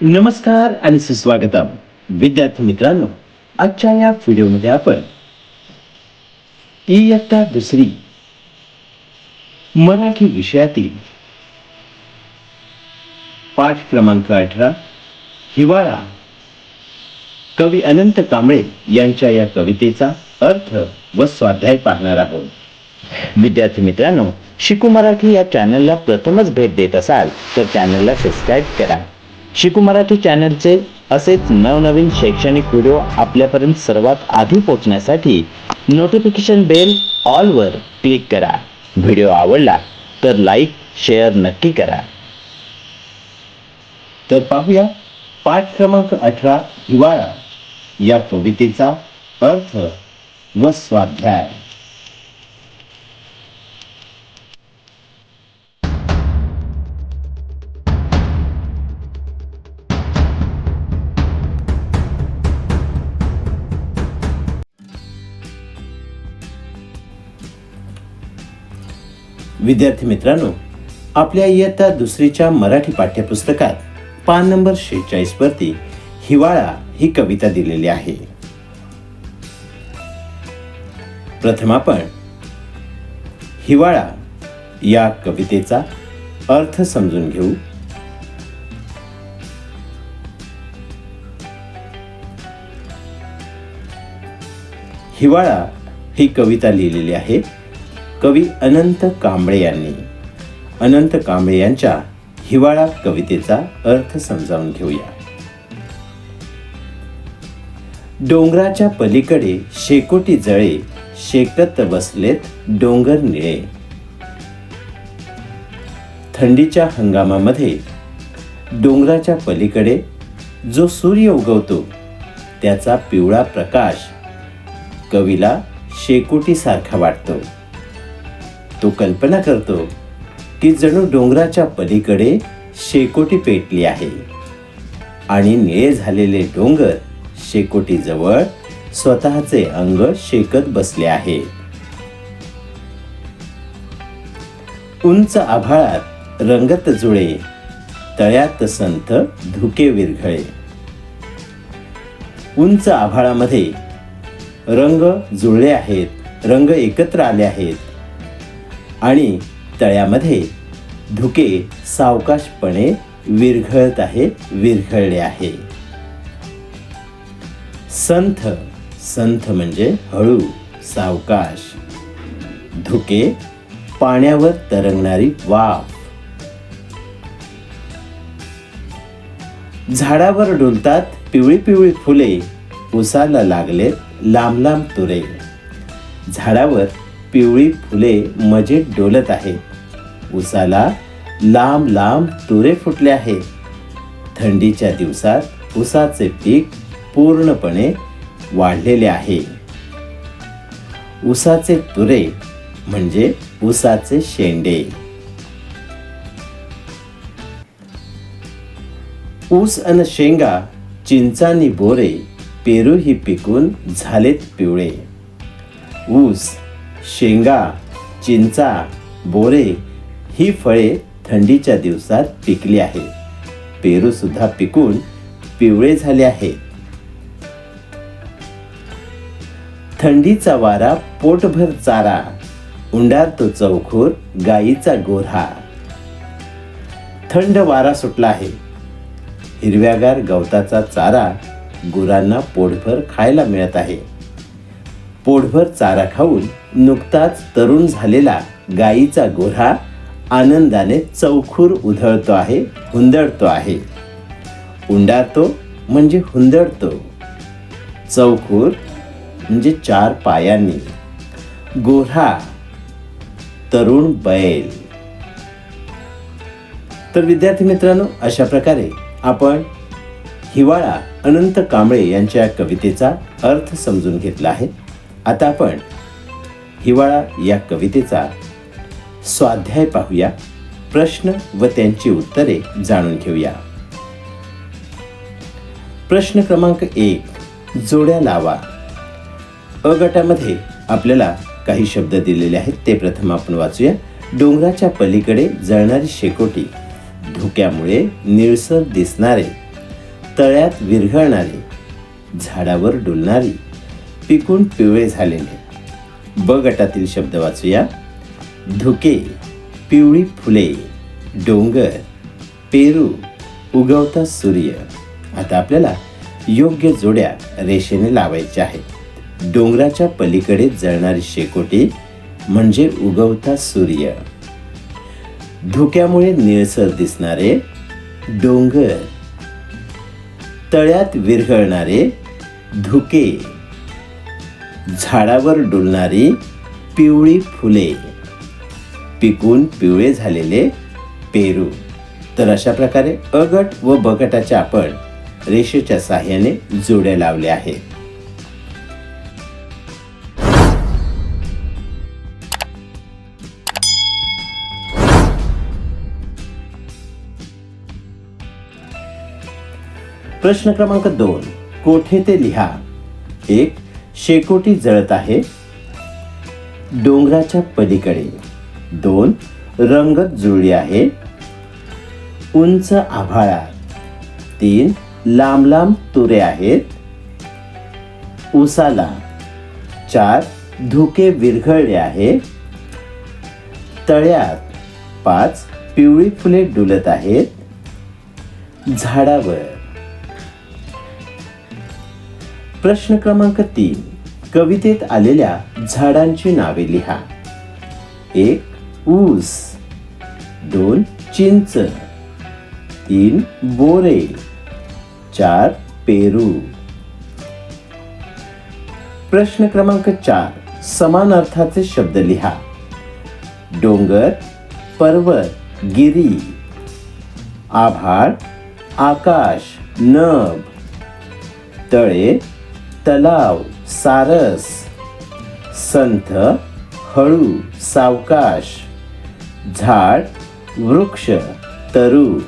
नमस्कार आणि सुस्वागतम. विद्यार्थी मित्रांनो आजच्या या व्हिडिओमध्ये आपण इयत्ता दुसरी मराठी विषयातील पाठ क्रमांक अठरा हिवाळा. कवी अनंत कांबळे यांच्या या कवितेचा अर्थ व स्वाध्याय पाहणार आहोत. विद्यार्थी मित्रांनो शिकू मराठी या चॅनलला प्रथमच भेट देत असाल तर चॅनलला सबस्क्राईब करा. शिकू मराठी चॅनलचे असेच नवनवीन शैक्षणिक व्हिडिओ आपल्यापर्यंत सर्वात आधी पोहोचण्यासाठी नोटिफिकेशन बेल ऑलवर क्लिक करा. व्हिडिओ आवडला तर लाईक शेअर नक्की करा. तर पाहूया पाठ क्रमांक अठरा हिवाळा या कवितेचा अर्थ व स्वाध्याय. विद्यार्थी मित्रांनो आपल्या इयत्ता दुसरीच्या मराठी पाठ्यपुस्तकात पान नंबर शेहेचाळीस वरती हिवाळा ही कविता दिलेली आहे. प्रथम आपण हिवाळा या कवितेचा अर्थ समजून घेऊ. हिवाळा ही कविता लिहिलेली आहे. कवी अनंत कांबळे यांनी. अनंत कांबळे यांच्या हिवाळा कवितेचा अर्थ समजावून घेऊया. डोंगराच्या पलीकडे शेकोटी जळे शेकत बसलेत डोंगर निळे. थंडीच्या हंगामामध्ये डोंगराच्या पलीकडे जो सूर्य उगवतो त्याचा पिवळा प्रकाश कवीला शेकोटीसारखा वाटतो. तो कल्पना करतो की जणू डोंगराच्या पलीकडे शेकोटी पेटली आहे. आणि निळे झालेले डोंगर शेकोटीजवळ स्वतःचे अंग शेकत बसले आहे. उंच आभाळात रंगत जुळे तळ्यात संथ धुके विरघळे. उंच आभाळामध्ये रंग जुळले आहेत रंग एकत्र आले आहेत. आणि तळ्यामध्ये धुके सावकाशपणे विरघळत आहे विरघळले आहे. संथ संथ म्हणजे हळू सावकाश. धुके पाण्यावर तरंगणारी वाफ. झाडावर डुलतात पिवळी पिवळी फुले उसाला लागले लांब लांब तुरे. झाडावर पिवळी फुले मजेत डोलत आहेत उसाला लांब लांब तुरे फुटले आहेत थंडीच्या दिवसात उसाचे पीक पूर्णपणे वाढलेले आहे. उसाचे तुरे म्हणजे उसाचे शेंडे. ऊस अन शेंगा चिंचानी बोरे पेरू ही पिकून झालेत पिवळे. ऊस शेंगा चिंचा बोरे ही फळे थंडीच्या दिवसात पिकली आहेत. पेरूसुद्धा पिकून पिवळे झाले आहे थंडीचा वारा पोटभर चारा उंडारतो चौखोर गाईचा गोरा थंड वारा सुटला आहे. हिरव्यागार गवताचा चारा गुरांना पोटभर खायला मिळत आहे. पोटभर चारा खाऊन नुकताच तरुण झालेला गायीचा गोऱ्हा आनंदाने चौखूर उधळतो आहे हुंदडतो आहे. उंडारतो म्हणजे हुंदडतो. चौखूर म्हणजे चार पायांनी. गोऱ्हा तरुण बैल. तर विद्यार्थी मित्रांनो अशा प्रकारे आपण हिवाळा अनंत कांबळे यांच्या कवितेचा अर्थ समजून घेतला आहे. आता आपण हिवाळा या कवितेचा स्वाध्याय पाहूया. प्रश्न व त्यांची उत्तरे जाणून घेऊया. प्रश्न क्रमांक एक जोड्या लावा. अ गटामध्ये आपल्याला काही शब्द दिलेले आहेत ते प्रथम आपण वाचूया. डोंगराच्या पलीकडे जळणारी शेकोटी धुक्यामुळे निळसर दिसणारे तळ्यात विरघळणारे झाडावर डुलणारी पिकून पिवळे झालेले. ब गटातील शब्द वाचूया. धुके पिवळी फुले डोंगर पेरू उगवता सूर्य. आता आपल्याला योग्य जोड्या रेषेने लावायच्या आहेत. डोंगराच्या पलीकडे जळणारी शेकोटी म्हणजे उगवता सूर्य. धुक्यामुळे निळसर दिसणारे डोंगर तळ्यात विरघळणारे धुके झाडावर डुलणारी पिवळी फुले. पिकून पिवळे झालेले पेरू. तर अशा प्रकारे अगट व बगटाचे आपण रेषेच्या साह्याने जोड्या लावल्या आहेत. प्रश्न क्रमांक दोन. कोठे ते लिहा? एक शेकोटी जळत आहे. डोंगराच्या पलीकडे दोन रंगत जुळली आहे. उंच आभाळात तीन लांब लांब तुरे आहेत. उसाला. चार धुके विरघळले आहे. तळ्यात पाच पिवळी फुले डुलत आहेत. झाडावर. प्रश्न क्रमांक तीन. कवितेत आलेल्या झाडांची नावे लिहा. एक ऊस. दोन चिंच. तीन बोरे. चार पेरू. प्रश्न क्रमांक चार समान अर्थाचे शब्द लिहा. डोंगर पर्वत गिरी. आभाळ आकाश नभ. तळे तलाव. सारस संथ हळू सावकाश झाड वृक्ष तरू.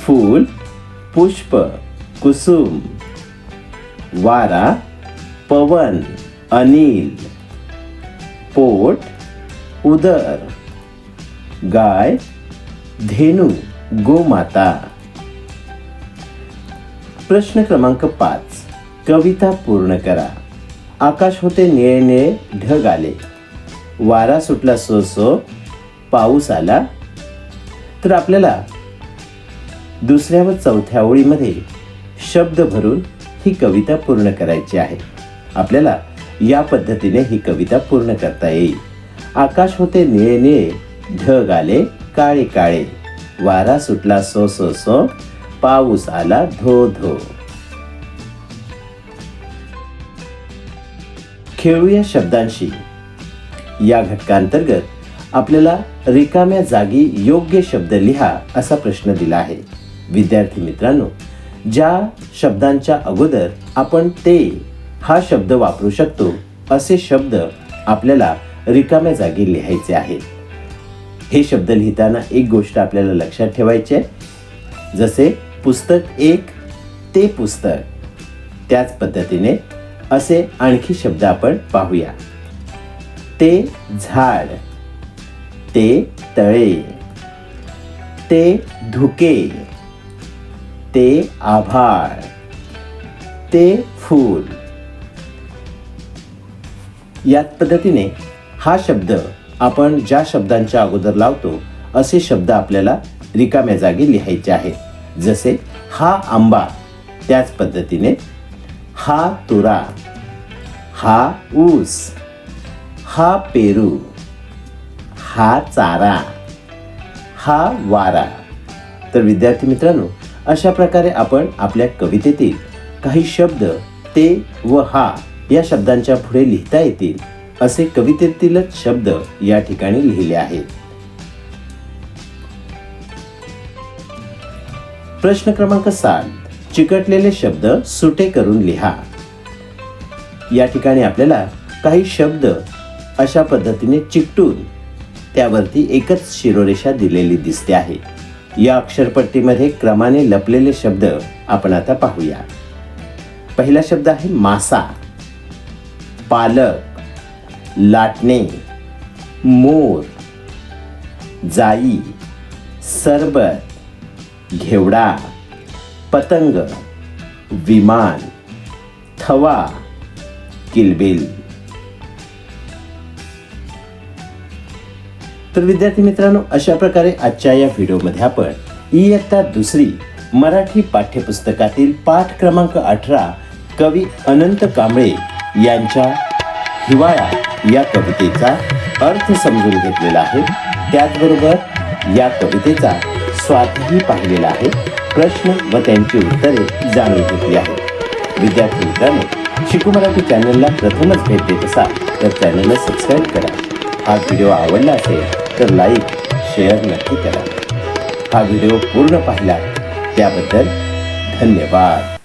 फूल पुष्प कुसुम. वारा पवन अनिल. पोट उदर. गाय धेनू गोमाता. प्रश्न क्रमांक पाच. कविता पूर्ण करा. आकाश होते निळे निळे ढग आले. वारा सुटला सो सो पाऊस आला. तर आपल्याला दुसऱ्या व चौथ्या ओळीमध्ये शब्द भरून ही कविता पूर्ण करायची आहे. आपल्याला या पद्धतीने ही कविता पूर्ण करता येईल. आकाश होते निळे निळे ढग आले काळे काळे. वारा सुटला सो सो सो पाऊस आला धो धो. खेळूया शब्दांशी. या घटकांतर्गत आपल्याला रिकाम्या जागी योग्य शब्द लिहा असा प्रश्न दिला आहे. विद्यार्थी मित्रांनो ज्या शब्दांच्या अगोदर आपण ते हा शब्द वापरू शकतो असे शब्द आपल्याला रिकाम्या जागी लिहायचे आहेत. हे शब्द लिहिताना एक गोष्ट आपल्याला लक्षात ठेवायची आहे. जसे पुस्तक एक ते पुस्तक. त्याच पद्धतीने असे आणखी शब्द आपण पाहूया. ते झाड ते तळे ते धुके ते आभाळ ते फूल. याच पद्धतीने हा शब्द आपण ज्या शब्दांच्या अगोदर लावतो असे शब्द आपल्याला रिकाम्या जागी लिहायचे आहेत. जसे हा आंबा त्याच पद्धतीने हा तुरा हा ऊस हा पेरू हा चारा हा वारा. तर विद्यार्थी मित्रांनो अशा प्रकारे आपण आपल्या कवितेतील काही शब्द ते व हा या शब्दांच्या पुढे लिहिता येतील असे कवितेतीलच शब्द या ठिकाणी लिहिले आहेत. प्रश्न क्रमांक सात. चिकटलेले शब्द सुटे करून लिहा. या ठिकाणी आपल्याला काही शब्द अशा पद्धतीने चिकटून त्यावरती एकच शिरोरेषा दिलेली दिसते आहे. या अक्षरपट्टीमध्ये क्रमाने लपलेले शब्द आपण आता पाहूया. पहिला शब्द आहे मासा. पालक लाटणे मोर जाई सरबत घेवडा. पतंग विमान थवा किलबिल तर विद्यार्थी मित्रांनो अशा प्रकारे आजच्या या व्हिडिओमध्ये आपण इयत्ता दुसरी मराठी पाठ्यपुस्तकातील पाठ क्रमांक अठरा कवी अनंत कांबळे यांच्या हिवाळा या कवितेचा अर्थ समजून घेतलेला आहे. त्याचबरोबर या कवितेचा स्वादही पाहिलेला आहे. प्रश्न व त्यांची उत्तरे जाणून घेतली आहेत. विद्यार्थी मित्रांनो शिकू मराठी चॅनलला प्रथमच भेट देत असाल तर चॅनलला सबस्क्राईब करा. हा व्हिडिओ आवडला असेल तर लाईक शेअर नक्की करा. हा व्हिडिओ पूर्ण पाहिला त्याबद्दल धन्यवाद.